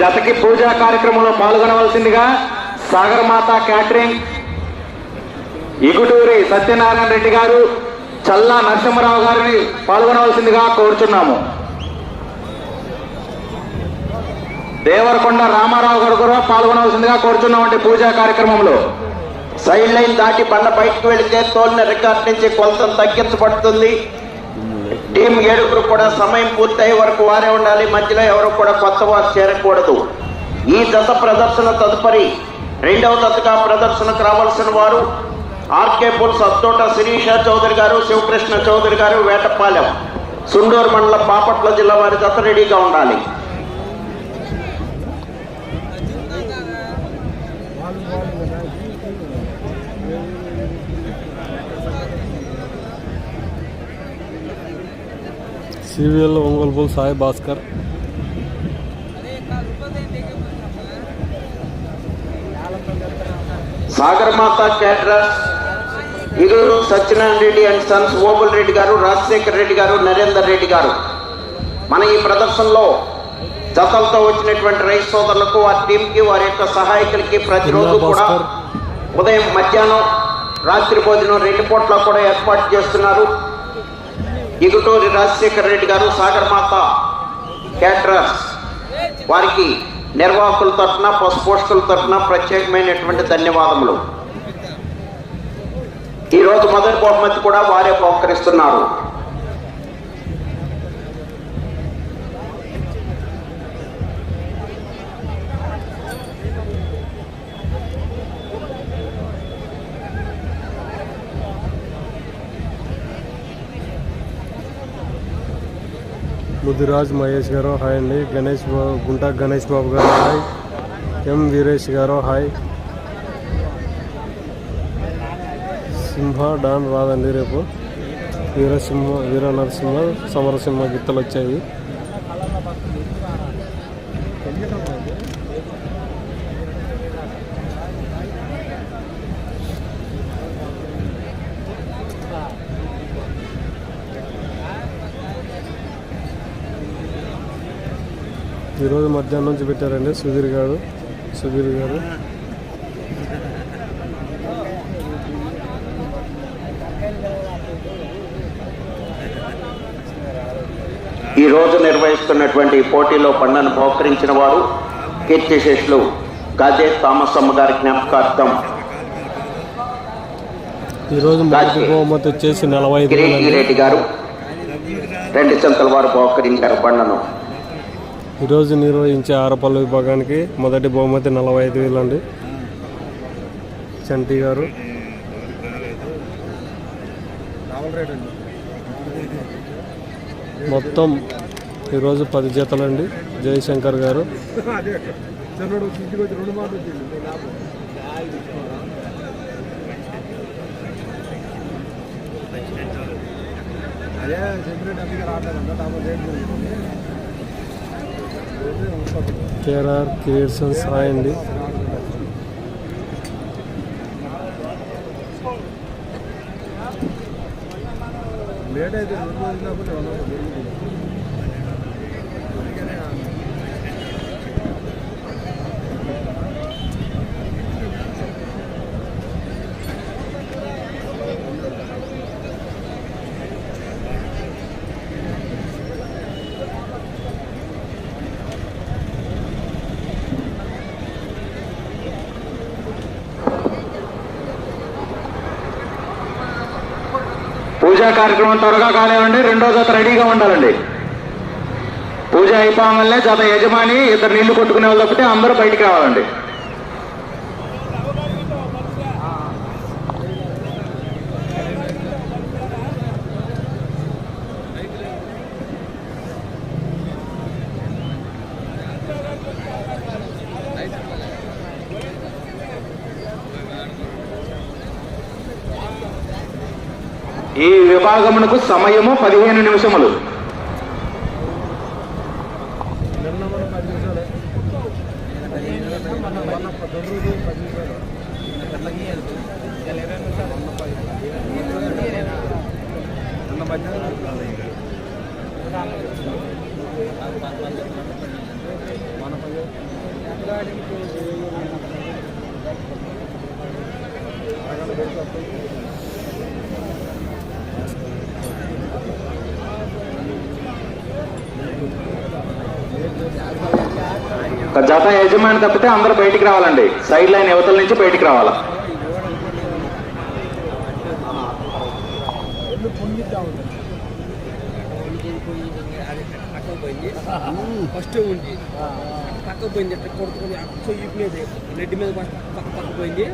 జతకి పూజా కార్యక్రమంలో పాల్గొనవలసిందిగా సాగరమాత క్యాటరింగ్ ఇగుటూరి సత్యనారాయణ రెడ్డి గారు చల్లా నరసింహరావు గారిని పాల్గొనవలసిందిగా కోరుచున్నాము. దేవరకొండ రామారావు గారు కూడా పాల్గొనవలసిందిగా కోరుచున్నామండి పూజా కార్యక్రమంలో. సైడ్ లైన్ దాటి బండ బయటకు వెళితే తోలిన రికార్డ్ నుంచి కొలత తగ్గించబడుతుంది. టీం ఏడుగురు కూడా సమయం పూర్తయ్యే వరకు వారే ఉండాలి. మధ్యలో ఎవరు కూడా కొత్త వారు చేరకూడదు. ఈ దశ ప్రదర్శన తదుపరి రెండవ దశగా ప్రదర్శనకు రావాల్సిన వారు ఆర్కే పుల్స్ అత్తోట శిరీష చౌదరి గారు శివకృష్ణ చౌదరి గారు వేటపాలెం సుండూరు మండలం బాపట్ల జిల్లా వారి దత్త రెడీగా ఉండాలి. CVL Ongole bull Sai Bhaskar. Sagaramatha caterers Iruru Satyanarayana Reddy and sons Obul Reddy garu Rajasekhar Reddy గారు నరేందర్ రెడ్డి గారు. మన ఈ ప్రదర్శనలో జతలతో వచ్చినటువంటి రైతు సోదరులకు వారి టీంకి వారి యొక్క సహాయకులకి ప్రతిరోజు కూడా. ఉదయం మధ్యాహ్నం రాత్రి భోజనం రెండు పూట్ల కూడా ఏర్పాటు చేస్తున్నారు. ఇగుటూరి రాజశేఖర్ రెడ్డి గారు సాగర్మాత క్యాటరర్స్. వారికి నిర్వాహకుల తరఫున పశుపోషకుల తరఫున ప్రత్యేకమైనటువంటి ధన్యవాదములు. ఈరోజు మొదటి బహుమతి కూడా వారే బహుకరిస్తున్నారు. బుద్ధిరాజ్ మహేష్ గారు హాయ్ అండి. గణేష్ బాబు గుంట గణేష్ బాబు గారు హాయ్. ఎం వీరేష్ గారు హాయ్. సింహ డాన్ రాదండి రేపు. వీరసింహ వీర నరసింహ సమరసింహ గిత్తలు వచ్చాయి ఈరోజు మధ్యాహ్నం నుంచి పెట్టారండి సుధీర్ గారు. సుధీర్ గారు. ఈ రోజు నిర్వహిస్తున్నటువంటి పోటీలో పండను బహుకరించిన వారు కీర్తిశేషులు గాజే థామస్ అమ్మ గారి జ్ఞాపకార్థం. ఈరోజు మొదటి బహుమతి వచ్చేసి నలభై ఐదు కిరీటి వేలండి రెడ్డి గారు రెండు చెంతల వారు బహుకరించారు పండను. ఈరోజు నిర్వహించే ఆరపల్లి విభాగానికి మొదటి బహుమతి నలభై ఐదు వేలు అండి. చంటి గారు. మొత్తం ఈరోజు పది జతలండి. జయశంకర్ గారు. కేఆర్ఆర్ క్రియేషన్స్ హాయ్ అండి పూజా కార్యక్రమం త్వరగా కానివ్వండి రెండో జత రెడీగా ఉండాలండి. పూజ అయిపోగానే జత యజమాని ఇద్దరు నీళ్ళు కొట్టుకునే వాళ్ళు తప్పితే అందరూ బయటికి రావాలండి. ఈ విభాగమునకు సమయము పదిహేను నిమిషములు. జత యజమాని తప్పితే అందరూ బయటికి రావాలండి. సైడ్ లైన్ యువతల నుంచి బయటికి రావాలా. ఫస్ట్ ఉంది పక్క పోయింది ఇట్లా కొడుకుని అచ్చు ఇప్పలేదు రెడ్డి మీద పక్క పక్క పక్క పోయింది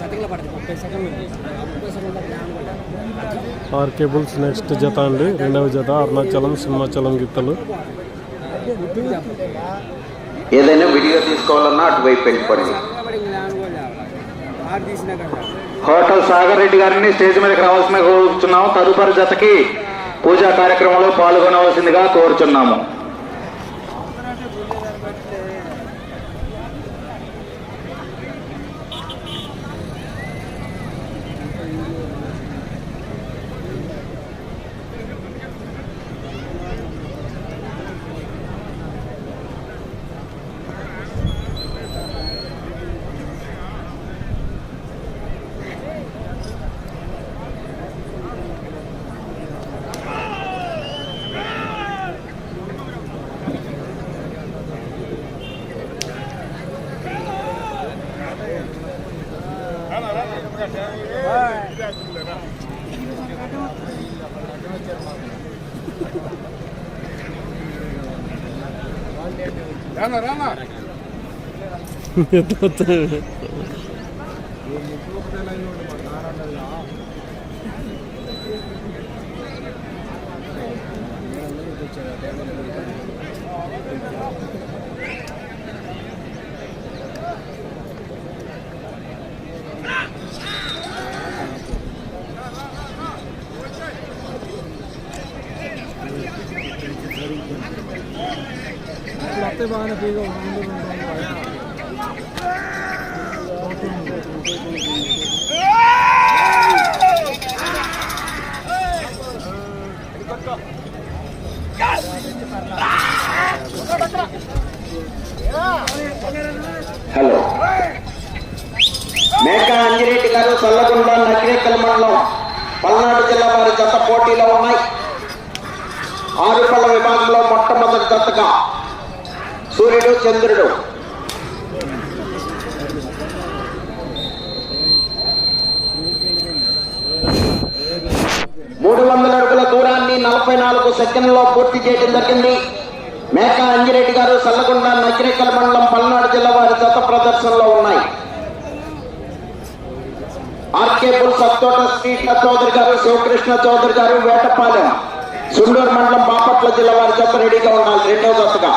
సెకండ్లో పడుతుంది ముప్పై సెకండ్లు ఉంది ముప్పై సెకండ్లో జ్ఞానం ఆర్ కేబుల్స్ నెక్స్ట్ జత అండి. రెండవ జత అరుణాచలం సింహాచలం గిత్తలు. ఏదైనా వీడియో తీసుకోవాలన్నా అటువైపు వెళ్ళిపోండి. హోటల్ సాగర్ రెడ్డి గారిని స్టేజ్ మీదకి రావాల్సిన కోరుచున్నాము. తదుపరి జతకి పూజా కార్యక్రమంలో పాల్గొనవలసిందిగా కోరుచున్నాము. రానా రానా Hello. Meka Anjireddy garu Challagunda Nakirekal మండలం పల్నాడు జిల్లా వారి జత పోటీలో ఉన్నాయి. ఆరుపల్ల విభాగంలో మొట్టమొదటి జతగా సూర్యుడు చంద్రుడు. మూడు వందల అడుగుల దూరాన్ని నలభై నాలుగు సెకండ్లో పూర్తి చేయడం జరిగింది. మేకా అంజిరెడ్డి గారు సల్లగొండ నకిరేకల్ మండలం పల్నాడు జిల్లా వారి జత ప్రదర్శనలో ఉన్నాయి. ఆర్కే బుల్ సత్తోట శ్రీకృష్ణ చౌదరి గారు శివకృష్ణ చౌదరి గారు వేటపాలెం సుండూరు మండలం బాపట్ల జిల్లా వారి జత రెడీగా ఉండాలి. రెండవ జతగా.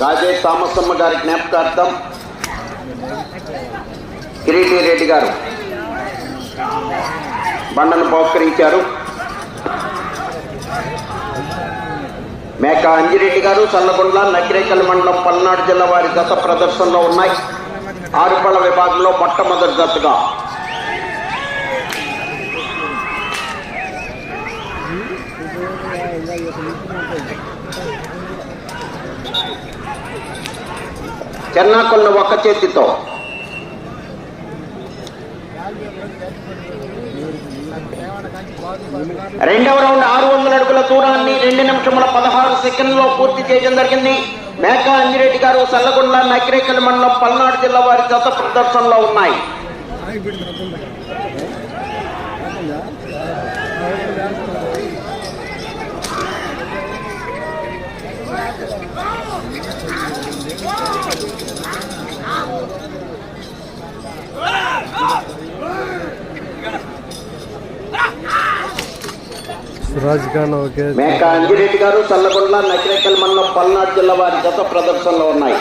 రాజే తామసమ్మ గారి జ్ఞాపకార్థం కిరీటి రెడ్డి గారు బండను బహుకరించారు. మేక అంజిరెడ్డి గారు చల్లకొండ నకిరేకల్ మండలం పల్నాడు జిల్లా వారి గత ప్రదర్శనలో ఉన్నాయి. ఆరుపళ్ళ విభాగంలో మొట్టమొదటి జతగా చెన్నాకొల్లు ఒక్క చేతితో. రెండవ రౌండ్ ఆరు వందల అడుగుల దూరాన్ని రెండు నిమిషముల పదహారు సెకండ్లో పూర్తి చేయడం జరిగింది. మేకా అంజిరెడ్డి గారు సల్లగొండ నకిరేకల్ మండలం పల్నాడు జిల్లా వారి జత ప్రదర్శనలో ఉన్నాయి. ఖాన్ ఓకే మేక అంజిరెడ్డి గారు చల్లగొండ నకిరేకల్ మండలం పల్నాడు జిల్లా వారి జత ప్రదర్శనలో ఉన్నాయి.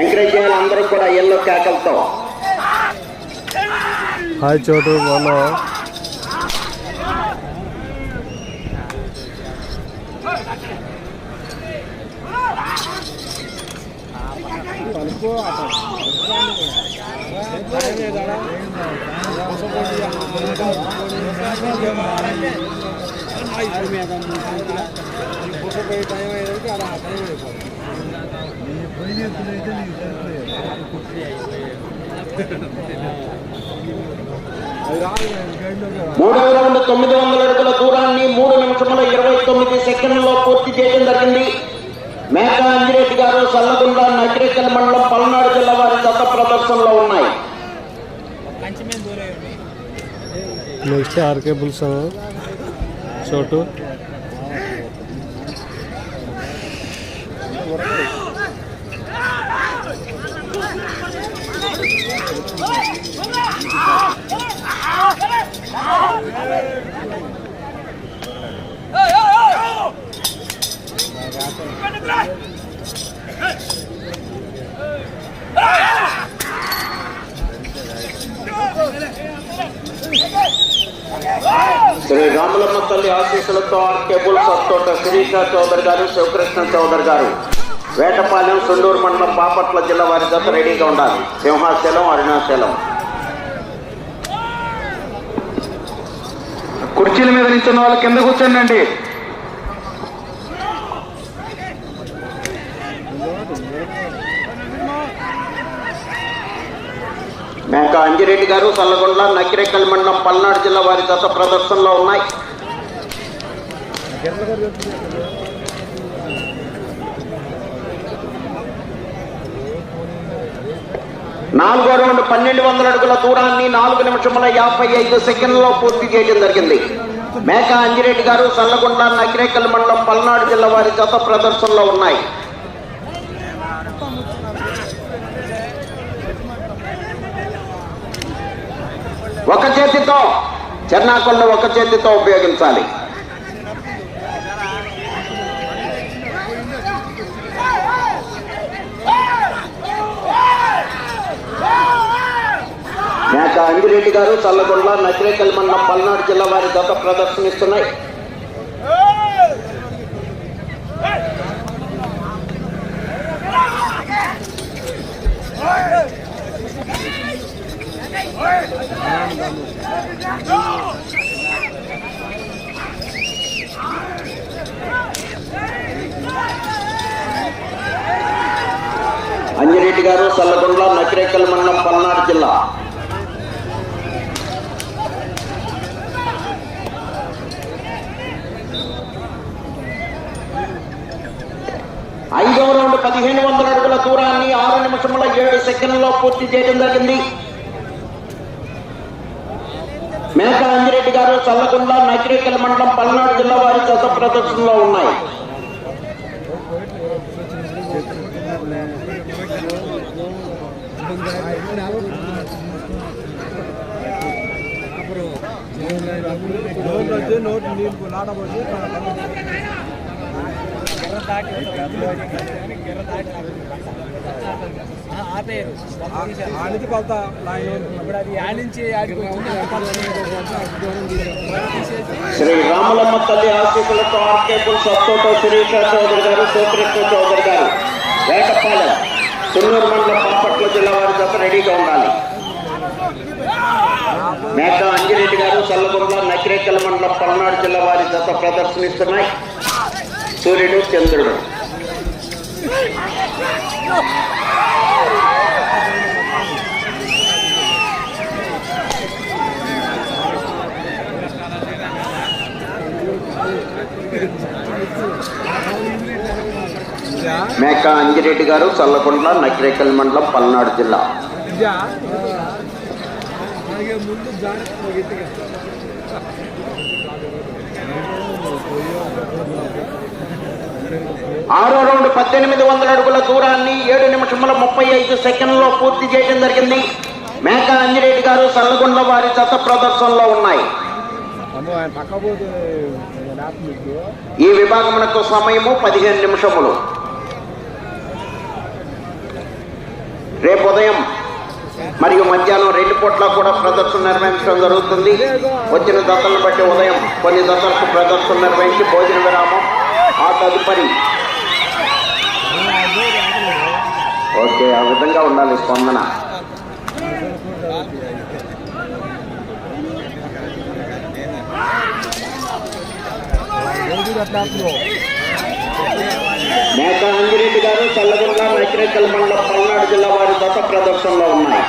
ఎంకరేజ్ చేయాలి అందరూ కూడా ఎల్లో కేకలతో. హాయ్ చోటు బాగున్నావా? టైం అయ్యేది అలా టైం అయిపోతుంది మూడవ రౌండ్ తొమ్మిది వందల అడుగుల దూరాన్ని మూడు నిమిషముల ఇరవై తొమ్మిది సెకండ్లలో పూర్తి చేయడం జరిగింది మేక అంజిరెడ్డి గారు సల్లగుండ నకిరేకల్ మండలం పల్నాడు జిల్లా వారి జత ప్రదర్శనలో ఉన్నాయి నెక్స్ట్ ఆర్కే బుల్స్ చోటు శ్రీ రాములమ్మ ఆశీస్సులతో ఆర్కేబుల్ సత్తోట శిరీష చౌదరి గారు శివకృష్ణ చౌదరి గారు. వేటపాలెం సుండూరు మండలం బాపట్ల జిల్లా వారి జత రెడీగా ఉండాలి. సింహాచలం అరుణాచలం. కుర్చీల మీద నిల్చున్న వాళ్ళు కింద కూర్చోండి అండి మేక అంజిరెడ్డి గారు సల్లగొండ నకిరేకల్ మండలం పల్నాడు జిల్లా వారి జత ప్రదర్శనలో ఉన్నాయి. నాలుగో రౌండ్ పన్నెండు వందల అడుగుల దూరాన్ని నాలుగు నిమిషముల యాభై ఐదు సెకండ్లలో పూర్తి చేయడం జరిగింది. మేక అంజిరెడ్డి గారు సల్లగొండ నకిరేకల్ మండలం పల్నాడు జిల్లా వారి జత ప్రదర్శనలో ఉన్నాయి. ఒక చేతితో చెన్నాకొండ ఒక చేతితో ఉపయోగించాలి. మేక అంజిరెడ్డి గారు చల్లగొండ నకిరేకల్ మండలం పల్నాడు జిల్లా వారి జత ప్రదర్శనిస్తున్నాయి. అంజిరెడ్డి గారు చల్లగొండ నకిరేకల్ మండలం పల్నాడు జిల్లా ఐదవ రౌండ్ పదిహేను వందల అడుగుల దూరాన్ని ఆరు నిమిషముల ఏడు సెకండ్లలో పూర్తి చేయడం జరిగింది. మేక అంజిరెడ్డి గారు చల్లగుండ నకిరేకల మండలం పల్నాడు జిల్లా వారి జత ప్రదర్శనలో ఉన్నాయి. ఆపేరు ఆడికి కొలత ఇప్పుడు అది ఆడించి ఆడికి శ్రీ రాములమ్మ తల్లి ఆశీస్సులతో ఆర్కేపుల్ సత్తోతో శిరీష చౌదరి గారు శ్రీకృష్ణ చౌదరి గారు వేటపాలెం చెన్నూరు మండలం బాపట్ల జిల్లా వారి చేత రెడీగా ఉండాలి. మేక అంజిరెడ్డి గారు చల్లగుండ నకిరేకల్ మండలం పల్నాడు జిల్లా వారి చేత ప్రదర్శనిస్తున్నాయి. సూర్యుడు చంద్రుడు. మేక అంజిరెడ్డి గారు చల్లకొండ నకిరేకల్ మండలం పల్నాడు జిల్లా. ముందు ఆరో రౌండ్ పద్దెనిమిది వందల అడుగుల దూరాన్ని ఏడు నిమిషముల ముప్పై ఐదు సెకండ్లో పూర్తి చేయడం జరిగింది. మేక అంజిరెడ్డి గారు సల్లగుండ్ల వారి జత ప్రదర్శనలో ఉన్నాయి. ఈ విభాగమునకు సమయము పదిహేను నిమిషములు. రేపు ఉదయం మరియు మధ్యాహ్నం రెండు పూట్ల కూడా ప్రదర్శన నిర్వహించడం జరుగుతుంది. వచ్చిన దశలను బట్టి ఉదయం కొన్ని దశలకు ప్రదర్శన నిర్వహించి భోజన విరామం ఆ తదుపరి ఓకే ఆ విధంగా ఉండాలి స్పందన. మేక అంజిరెడ్డి గారు చల్లగొండ నకిరేకల్ మండలం పల్నాడు జిల్లా వారి దశ ప్రదర్శనలో ఉన్నాయి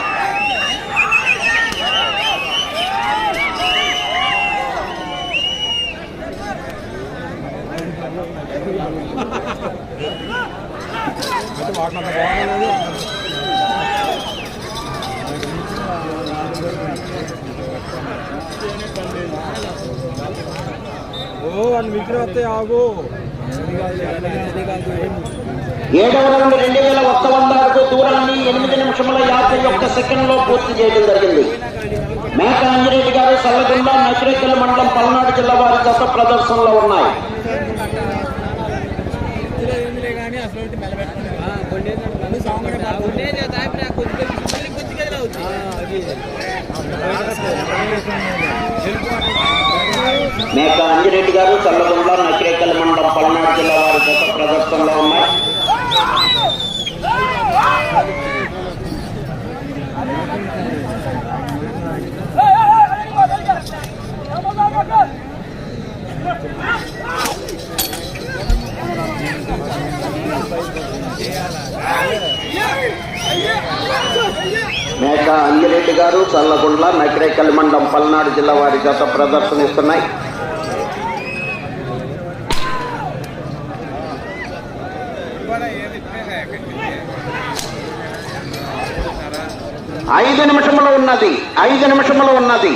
ఏడవ రౌండ్ రెండు వేల ఒక్క వంద అడుగు దూరాన్ని ఎనిమిది నిమిషముల యాభై ఒక్క సెకండ్లో పూర్తి చేయడం జరిగింది. మేక అంజిరెడ్డి గారు చల్లగొండ నకిరేకల్ మండలం పల్నాడు జిల్లా వారి దశ ప్రదర్శనలో ఉన్నాయి. మేక అంజిరెడ్డి గారు చల్లగొండ నకిరేకల్ మండలం పల్నాడు జిల్లా వారి దశ ప్రదర్శనలో ఉన్నాయి. మేక అంగిరెడ్డి గారు చల్లగుండ్ల నకిరేకల్ మండలం పల్నాడు జిల్లా వారి గత ప్రదర్శనిస్తున్నాయి. ఐదు నిమిషములు ఉన్నది ఐదు నిమిషములు ఉన్నది.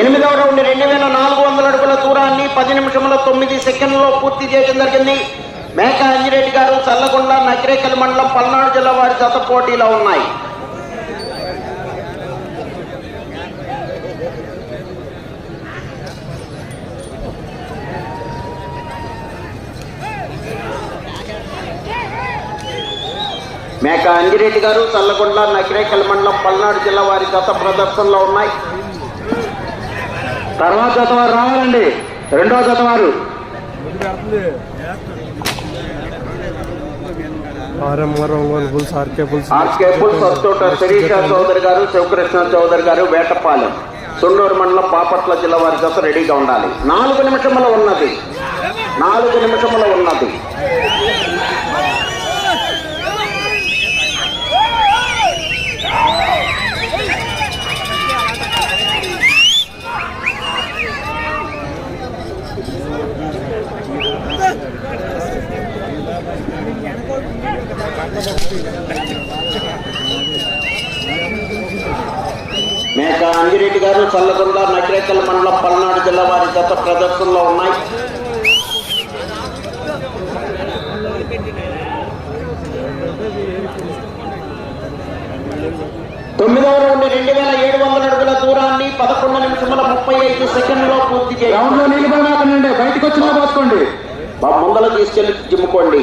ఎనిమిదవ రౌండ్ రెండు వేల నాలుగు వందల అడుగుల దూరాన్ని పది నిమిషముల తొమ్మిది సెకండ్లో పూర్తి చేయడం జరిగింది. మేక అంజిరెడ్డి గారు చల్లగొండ నకిరేకల్ మండలం పల్నాడు జిల్లా వారి జత పోటీలో ఉన్నాయి. మేక అంజిరెడ్డి గారు చల్లగొండ నకిరేకల్ మండలం పల్నాడు జిల్లా వారి జత ప్రదర్శనలో ఉన్నాయి. తర్వాత జత వారు రావాలండి. రెండో జత వారు. ఆర్కే పుల్స్ శిరీష చౌదరి గారు శివకృష్ణ చౌదరి గారు వేటపాలెం. సుండూరు మండలం బాపట్ల జిల్లా వారి జత రెడీగా ఉండాలి. నాలుగు నిమిషముల ఉన్నది. నాలుగు నిమిషముల ఉన్నది. మేక అంజిరెడ్డి గారు చల్లగొండ నకిరేకల్ మండలం పల్నాడు జిల్లా వారి జత ప్రదర్శనలో ఉన్నాయి. తొమ్మిదవ రౌండ్ రెండు వేల ఏడు వందల అడుగుల దూరాన్ని పదకొండు నిమిషముల ముప్పై ఐదు సెకండ్లో పూర్తి చేయాలి బయటకు వచ్చినా పోసుకోండి మా ముందర తీసుకెళ్ళి జిమ్ముకోండి.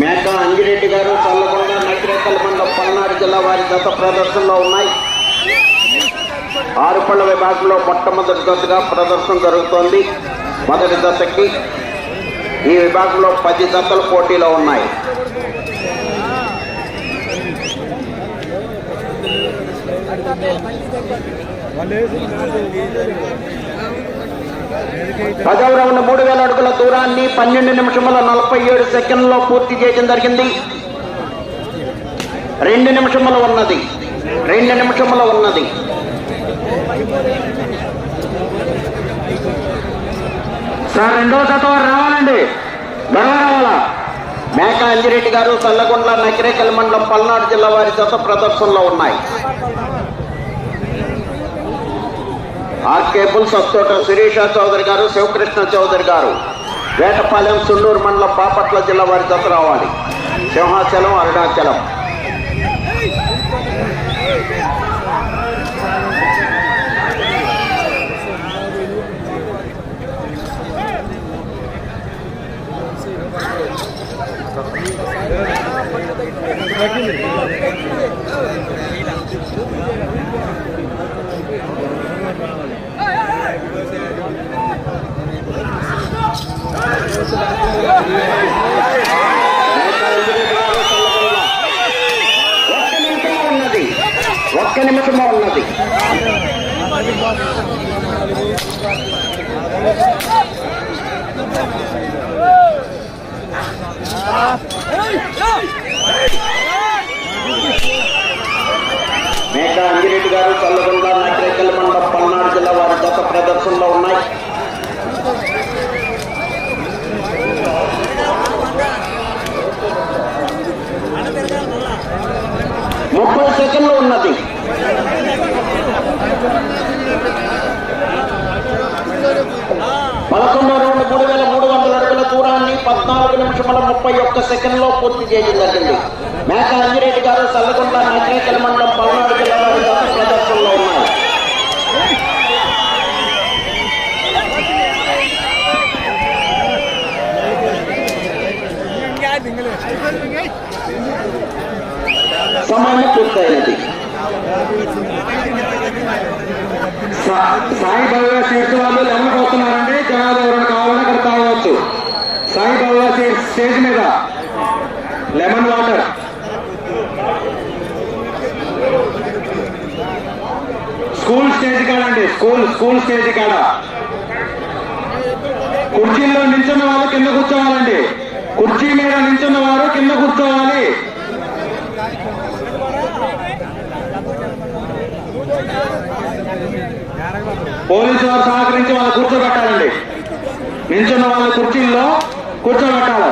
మేక అంజిరెడ్డి గారు చల్లకొండ నకిరేకల్ మండలం పల్నాడు జిల్లా వారి దశ ప్రదర్శనలో ఉన్నాయి. ఆరుపళ్ళ విభాగంలో మొట్టమొదటి దశగా ప్రదర్శన జరుగుతోంది. మొదటి దశకి ఈ విభాగంలో పది దశలు పోటీలో ఉన్నాయి. పదవ రౌండ్ మూడు వేల అడుగుల దూరాన్ని పన్నెండు నిమిషముల నలభై ఏడు సెకండ్లో పూర్తి చేయడం జరిగింది. రెండు నిమిషములు ఉన్నది. రెండు నిమిషములు ఉన్నది. సార్ రెండో జత రావాలండి. రావాలా? మేక అంజిరెడ్డి గారు చల్లగొండ నకిరేకల్ మండలం పల్నాడు జిల్లా వారి జత ప్రదర్శనలో ఉన్నాయి. ఆర్కే బుల్ సత్తోట శిరీష చౌదరి గారు శివకృష్ణ చౌదరి గారు వేటపాలెం సుండూరు మండలం బాపట్ల జిల్లా వారి జత రావాలి సింహాచలం అరుణాచలం Thank you గారు చల్లగొండ. ఒక్క నిమిషము ఉన్నది ఒక్క నిమిషము ఉన్నది మేక అంజిరెడ్డి గారు చల్లగొండ నకరేకల్ మండలం పల్నాడు జిల్లా వారి గత ప్రదర్శనలో ఉన్నాయి ముప్పై సెకండ్లు ఉన్నది పదకొండో రౌండ్ మూడు వేల మూడు వందల అడుగుల దూరాన్ని పద్నాలుగు నిమిషముల ముప్పై ఒక్క సెకండ్లో పూర్తి చేయడం జరిగింది. మేక అంజిరెడ్డి గారు సల్లగొండ నకరేకల్ మండలం పల్నాడు జిల్లా వారి ప్రదర్శనలో ఉన్నారు సమయం పూర్తయినది. సాయి భవ్య సీట్స్ వాళ్ళు లెమన్ వస్తున్నారండి జనాలు ఎవరైనా కావాలని అక్కడ కావచ్చు సాయి స్టేజ్ మీద. Lemon water. స్కూల్ స్టేజ్ కాడండి స్కూల్ స్కూల్ స్టేజ్ కాడ. కుర్చీలో నించున్న వాళ్ళు కింద కూర్చోవాలండి. కుర్చీ మీద నించున్న వారు కింద కూర్చోవాలి. పోలీసు వారు సహకరించి వాళ్ళు కూర్చోబెట్టాలండి. నించున్న వాళ్ళ కుర్చీల్లో కూర్చోబెట్టాలి.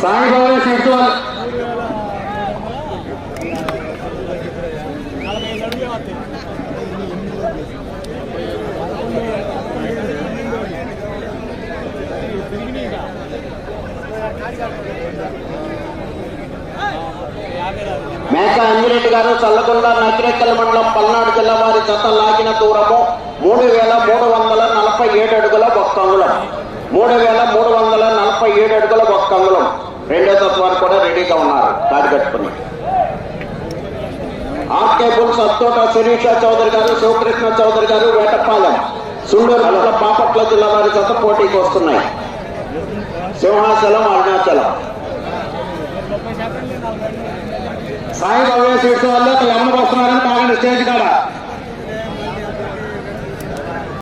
సాయిబాబా సీట్స్ మేక అంజిరెడ్డి గారు చల్లగొండ నకిరేకల్ మండలం పల్నాడు జిల్లా వారి జత లాగిన దూరము. మూడు వేల మూడు వందల నలభై ఏడు అడుగుల ఒక్క అంగుళం మూడు వేల మూడు వందల నలభై ఏడు అడుగుల ఒక్క అంగుళం రెండో తత్వాలు కూడా రెడీగా ఉన్నారు. దాడి కట్టుకుని. ఆర్కే బుల్ సత్తోట శిరీష చౌదరి గారు శివకృష్ణ చౌదరి గారు వేటపాలెం సుండూరు పాపట్ల జిల్లా వారి జత పోటీకి వస్తున్నాయి. సింహాచలం అరుణాచలం. సాయిబాబా సీట్స్ వాళ్ళు అక్కడ వస్తున్నారని తాగండి స్టేజ్ కాడ.